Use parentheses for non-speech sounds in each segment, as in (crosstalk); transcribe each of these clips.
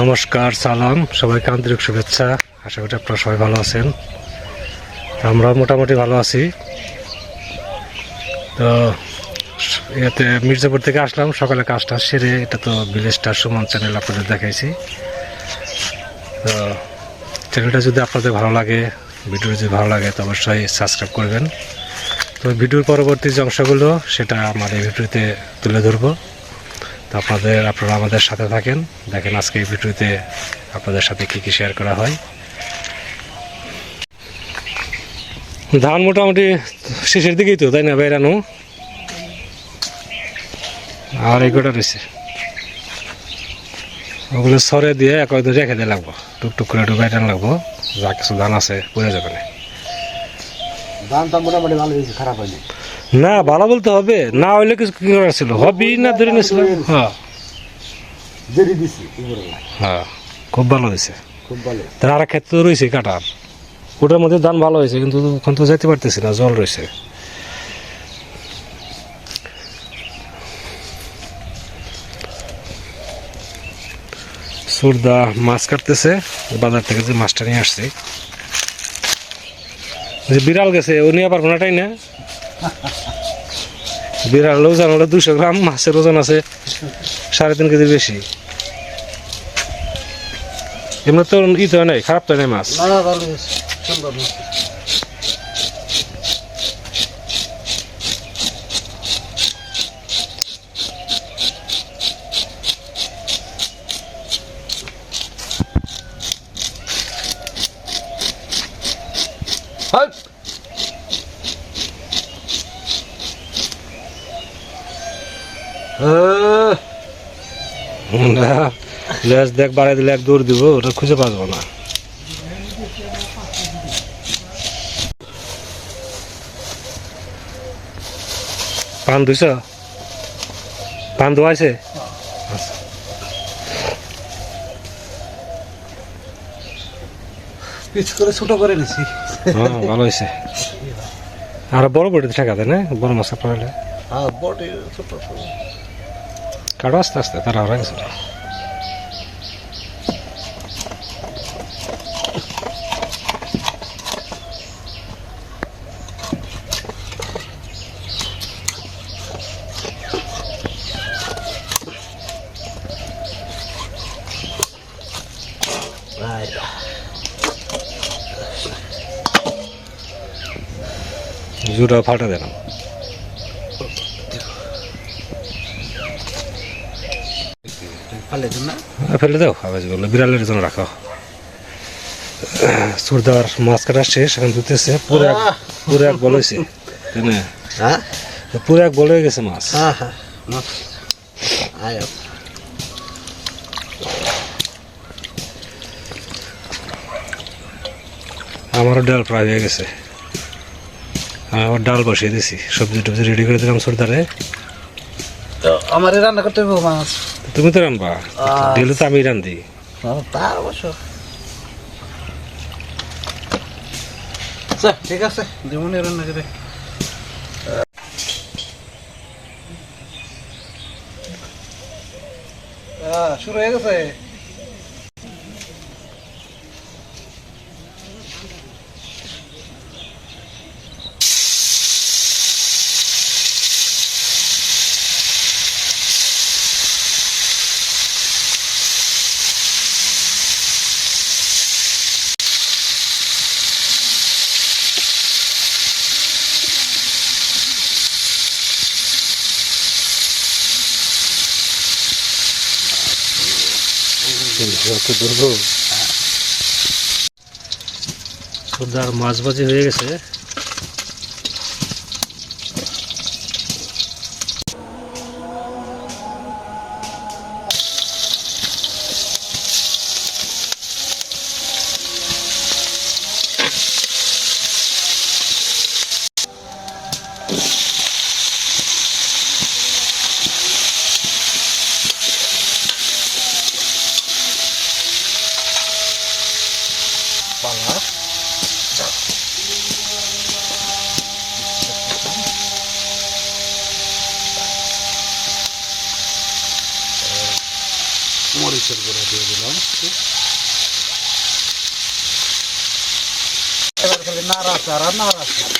নমস্কার, সালাম, সবাইকে আন্তরিক শুভেচ্ছা। আশা করি আপনারা সবাই ভালো আছেন। আমরা মোটামুটি ভালো আছি। তো এতে মির্জাপুর থেকে আসলাম, সকালে কাজটা সেরে এটা তো ভিলেজ স্টার সুমন চ্যানেল আপনাদের দেখাইছি। তো, চ্যানেলটা যদি আপনাদের ভালো লাগে, ভিডিও যদি ভালো লাগে, তো অবশ্যই সাবস্ক্রাইব করবেন। তো, ভিডিওর পরবর্তী যে অংশগুলো, সেটা আমার এই ভিডিওতে তুলে ধরবো। তো আপনাদের, আপনারা আমাদের সাথে থাকেন। দেখেন আজকে এই ভিডিওতে আপনাদের সাথে কী কী শেয়ার করা হয়। ধান মোটামুটি শেষের দিকেই তো, তাই না বেরানো আর কটা রয়েছে। ওগুলো সরে দিয়ে এক রেখে দিয়ে লাগবো। টুকটুক করে একটু টান লাগবো। যা কিছু ধান আছে, পড়ে যাবে না। ধানটা মোটামুটি ভালো হয়েছে, খারাপ হয়নি। না ভালো বলতে হবে। না হইলে কিছু কি করার ছিল? হবি না ধরে নিয়েছিল? হ্যাঁ। হ্যাঁ খুব ভালো হয়েছে। খুব ভালো। তার আর ক্ষেত্রে রয়েছে কাটার। ওটার মধ্যে ধান ভালো হয়েছে কিন্তু ওখান তো যেতে পারতেছি না জল রয়েছে। সুরদা মাছ কাটতেছে বাজার থেকে যে মাছটা নিয়ে আসছি। যে বিড়াল গেছে উনি আবার পারব না বিড়াল ওজন হলো দুশো গ্রাম, মাছের ওজন আছে সাড়ে তিন কেজির বেশি। এমনি তো ই তো নাই, খারাপ তো নাই মাছ না না ভালো হয়েছে সুন্দর হয়েছে। হাই! আহ, না লেজ দেখ বাড়াই দিলে এক দৌড় দিব ওটা খুঁজে পাবো না। পান দুইছ পান দোয়াইছে পিচ করে ছোট করে নিছি। হ্যাঁ ভালো হয়েছে আর বড় বড় ঠেকাতে না? বড় মাছ পড়ালে হ্যাঁ ছোট ছোট। কাটো আস্তে আস্তে তারা হয়ে গেছে। রাইট জুটা ফাটা দিলাম ফালে আর ফেলে দাও। আওয়াজ বলল বিড়ালের জন্য রাখো। সুরদার মাছ কাটা শেষ এখন ধুতেছে। পুরো এক পুরো এক বল হয়েছে তাই না হ্যাঁ? পুরো এক বল হয়ে গেছে মাছ। হ্যাঁ হ্যাঁ। আয় আমারও ডাল প্রায় হয়ে গেছে। আমার ডাল বসিয়ে দিছি। সবজি টবজি রেডি করে দিলাম সুরদারে। তো আমার রান্না করতে হবে মাছ। তুমি তো রানবা আহ। দিলে তো আমি রান্ধি। হ্যাঁ, তা অবশ্য। ঠিক আছে দিমুনি রান্না করে। শুরু হয়ে গেছে। ধরবো সুরদার মাছ বাজি হয়ে গেছে পালা দিয়ে দিলাম এবার খালি নাড়াচাড়া নাড়াচাড়া।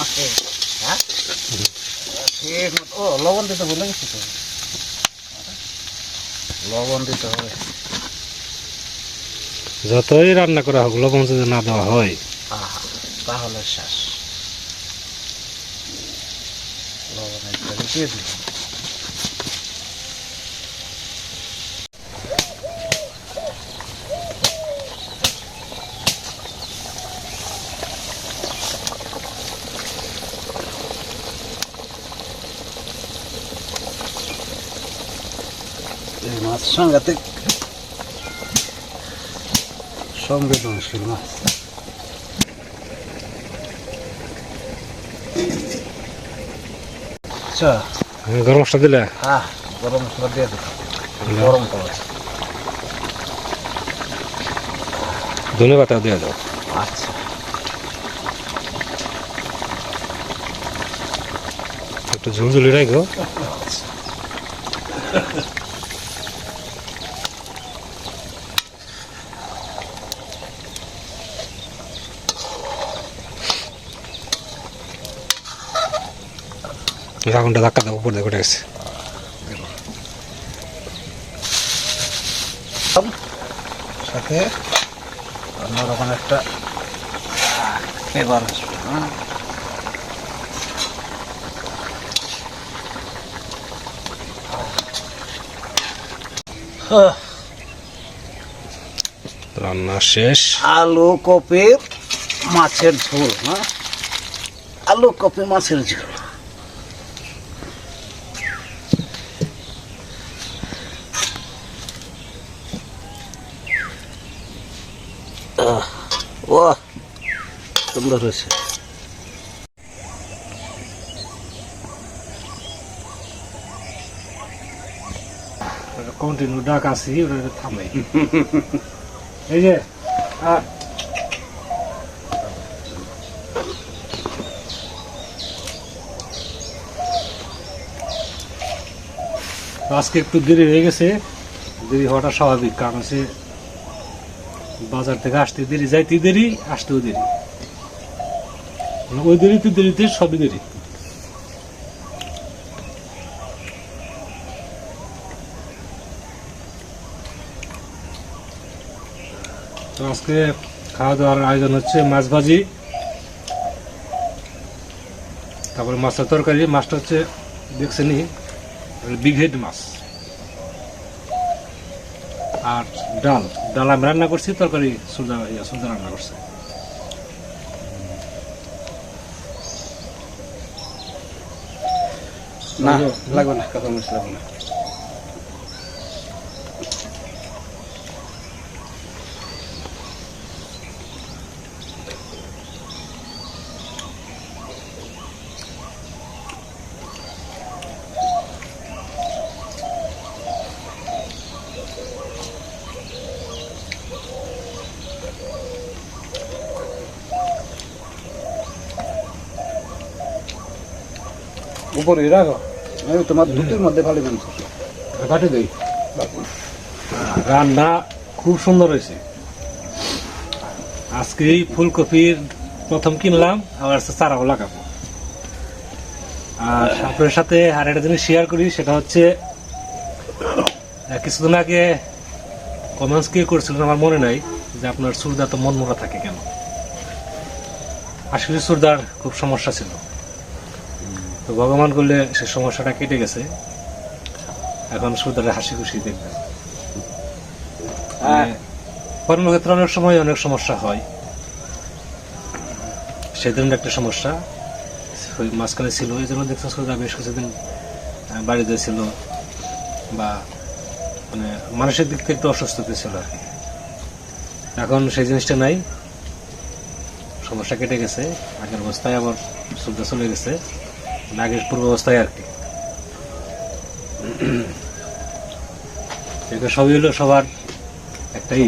আছে। হ্যাঁ? ঠিক মতো ও লবণ দিতে ভুলে গেছি তো। লবণ দিতে হবে। যতই রান্না করা হোক লবণ যদি না দেওয়া হয়। তাহলে শেষ। লবণ দিয়ে মাছ সাংঘাতিক সংবেদনশীল মাছ। আচ্ছা। গরম মশলা দিলে? হ্যাঁ গরম মশলা দিয়ে দিলাম। গরম করে ধনে পাতা দিয়ে দাও। আচ্ছা। একটু ঝুলঝুলি রাখো আগুনটা ধাক্কা দাও উপর দেখে গেছে সাথে অন্যরকম একটা ফ্লেভার আসবে হ্যাঁ রান্না শেষ আলু কপির মাছের ঝোল হ্যাঁ আলু কপি মাছের ঝোল সুন্দর হয়েছে। কন্টিনিউ ডাক আছি ওটা থামে। এই যে আজকে একটু দেরি হয়ে গেছে, দেরি হওয়াটা স্বাভাবিক, কারণ হচ্ছে বাজার থেকে আসতে দেরি, যাইতে দেরি, আসতেও দেরি। ওই দেরিতে দেরিতে, সবই দেরি। তো আজকে খাওয়া দাওয়ার আয়োজন হচ্ছে মাছ ভাজি, তারপরে মাছের তরকারি, মাছটা হচ্ছে দেখছেনি বিগ হেড মাছ। আর ডাল ডাল আমি রান্না করছি, তরকারি সুজা সুজা রান্না করছে। না লাগবে না কাঁচা মরিচ লাগবে না উপরে রাখো আমি তোমার দুটির মধ্যে ভালো কাটে দেই। রান্না খুব সুন্দর হয়েছে। আজকে ফুলকপির প্রথম কিনলাম, আবার চারাও লাগাবো। আর আপনার সাথে আর একটা জিনিস শেয়ার করি, সেটা হচ্ছে কিছুদিন আগে কমেন্টস কে করছিলেন আমার মনে নাই যে আপনার সুরদা তো মন মোড়া থাকে কেন? আসলে সুরদার খুব সমস্যা ছিল। ভগবান করলে সে সমস্যাটা কেটে গেছে। এখন সুরদারের হাসি খুশি দেখবেন মানে কর্মক্ষেত্রে অনেক সময় অনেক সমস্যা হয়। সেদিন একটা সমস্যা ওই মাঝখানে ছিল এই জন্য দেখছেন সুরদা বেশ কিছুদিন বাড়িতে ছিল বা মানে মানসিক দিক থেকে একটু অসুস্থতা ছিল আর কি। এখন সেই জিনিসটা নাই। সমস্যা কেটে গেছে। আগের অবস্থায় আবার সুবিধা চলে গেছে। মানে আগের পূর্ব অবস্থায় আর কি। সবই হলো সবার একটাই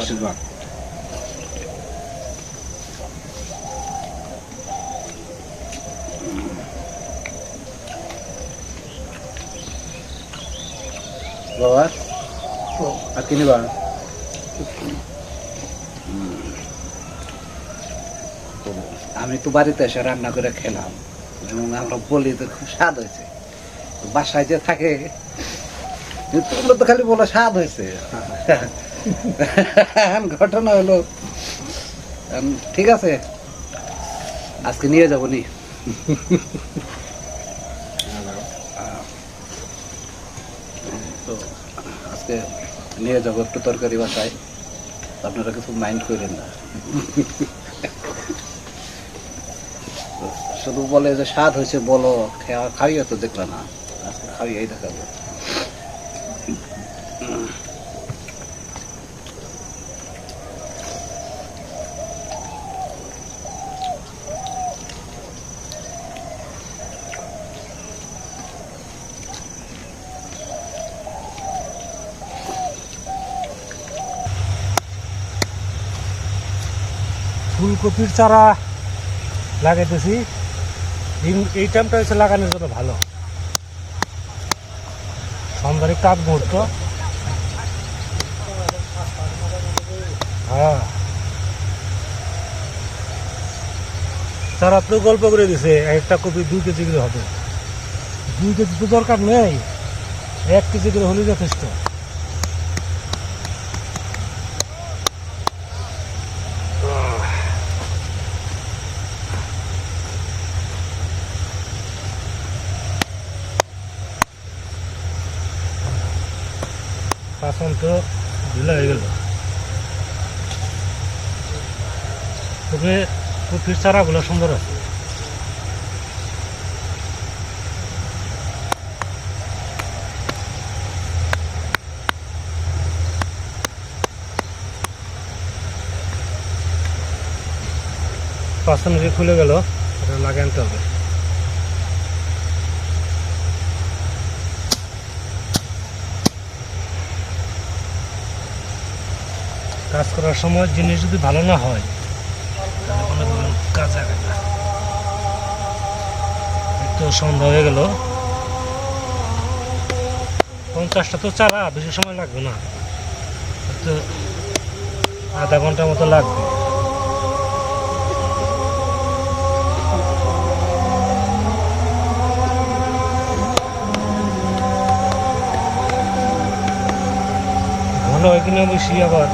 আশীর্বাদ। আর আমি তো বাড়িতে এসে রান্না করে খেলাম। এবং আমরা বলি তো খুব স্বাদ হয়েছে। বাসায় যে থাকে তোমরা তো খালি বলে স্বাদ হয়েছে। ঘটনা হলো ঠিক আছে, আজকে নিয়ে যাব নি। আজকে নিয়ে যাব একটু তরকারি বাসায়। আপনারা কিছু মাইন্ড করেন না। শুধু বলে যে স্বাদ হয়েছে, বলো খাইয়ে তো দেখলা না। আজকে খাইয়েই দেখাবো। ফুলকপির চারা লাগাইতেছি। এই- টাইমটা হচ্ছে লাগানোর জন্য ভালো। সন্ধ্যার একটু আগ মুহূর্ত। হ্যাঁ। চারা তো গল্প করে দিছে, একটা কপি দুই কেজি করে হবে। দুই কেজি তো দরকার নেই, এক কেজি করে হলে যথেষ্ট। পাঁচন তো ঢিলা হয়ে গেল। তবে চারাগুলো সুন্দর আছে। পাঁচন খুলে গেল, এটা লাগিয়ে আনতে হবে। কাজ করার সময় জিনিস যদি ভালো না হয়, তাহলে কোনো কাজ হবে না। তো সন্ধ্যা হয়ে গেল। পঞ্চাশটা তো চারা বেশি সময় লাগবে না। তো আধা ঘণ্টার মতো লাগবে। ঘন হয় কিনা বেশি আবার।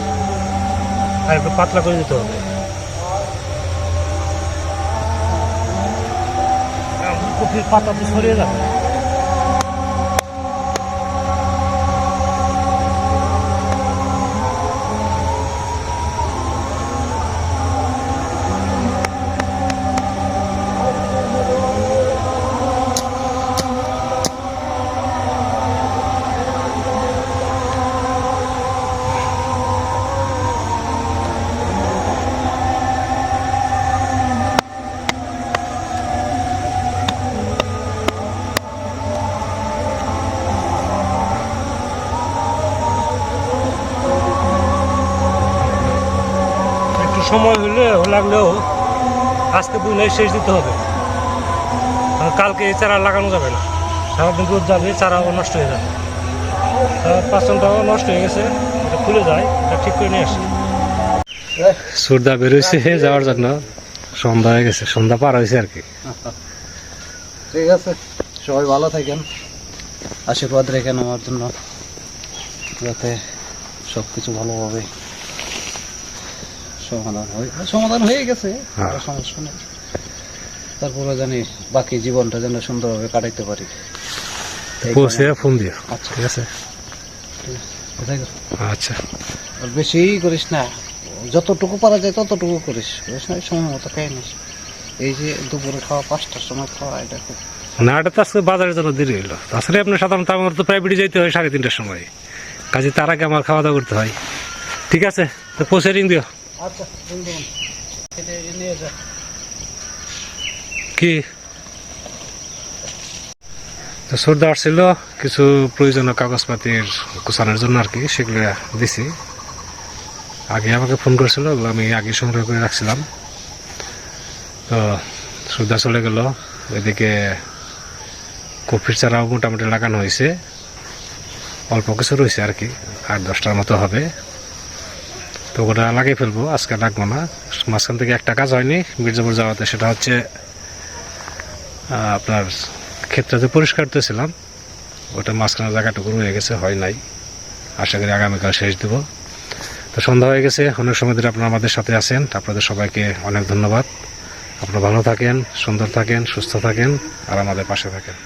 আর একটু পাতলা করে দিতে হবে। কপির পাতা তো সরিয়ে যাবে। সময় হলে লাগলেও আজকে বুঝলে শেষ দিতে হবে। কালকে এই চারা লাগানো যাবে না। সারাদিন রোদ যাবে চারাও নষ্ট হয়ে যাবে। পাঁচনটাও নষ্ট হয়ে গেছে এটা খুলে যায় এটা ঠিক করে নিয়ে আসি। সুরদা বেরোইছে যাওয়ার জন্য সন্ধ্যা হয়ে গেছে সন্ধ্যা পার হয়েছে আর কি। (laughs) ঠিক আছে সবাই ভালো থাকেন আশীর্বাদ রেখেন আমার জন্য যাতে সব কিছু ভালোভাবে সমাধান হয়। সমাধান হয়ে গেছে হ্যাঁ। সমস্যা নেই। তারপরে জানি বাকি জীবনটা যেন সুন্দরভাবে কাটাইতে পারি। ফোন দিও। আচ্ছা। ঠিক আছে। আচ্ছা। আর বেশি করিস না। যতটুকু পারা যায় ততটুকু করিস। করিস না সময় মতো খেয়ে নিস। এই যে দুপুরে খাওয়া পাঁচটার সময় খাওয়া এটা খুব না এটা তো আজকে বাজারের জন্য দেরি হইল। তাছাড়া আপনার সাধারণত আমার তো প্রাইভেটে যেতে হয় সাড়ে তিনটার সময়। কাজে তার আগে আমার খাওয়া দাওয়া করতে হয়। ঠিক আছে? তো পৌঁছে রিং দিও। আচ্ছা কি? তো সর্দা আসছিল, কিছু প্রয়োজনীয় কাগজপাতির গোছানোর জন্য আর কি, সেগুলো দিছি। আগে আমাকে ফোন করেছিল, ওগুলো আমি আগে সংগ্রহ করে রাখছিলাম। তো সর্দা চলে গেল, এদিকে কফির চারাও মোটামুটি লাগানো হয়েছে। অল্প কিছু রয়েছে আর কি আট দশটার মতো হবে। তো ওটা লাগিয়ে ফেলব, আজকে লাগবো না। মাঝখান থেকে একটা কাজ হয়নি, মির্জাপুর যাওয়াতে, সেটা হচ্ছে আপনার ক্ষেত্রতে পরিষ্কার করতেছিলাম, ওটা মাঝখানে জায়গাটুকু রয়ে গেছে, হয় নাই। আশা করি আগামীকাল শেষ দেবো। তো সন্ধ্যা হয়ে গেছে, অনেক সময় ধরে আপনারা আমাদের সাথে আছেন, আপনাদের সবাইকে অনেক ধন্যবাদ। আপনারা ভালো থাকেন, সুন্দর থাকেন, সুস্থ থাকেন, আর আমাদের পাশে থাকেন।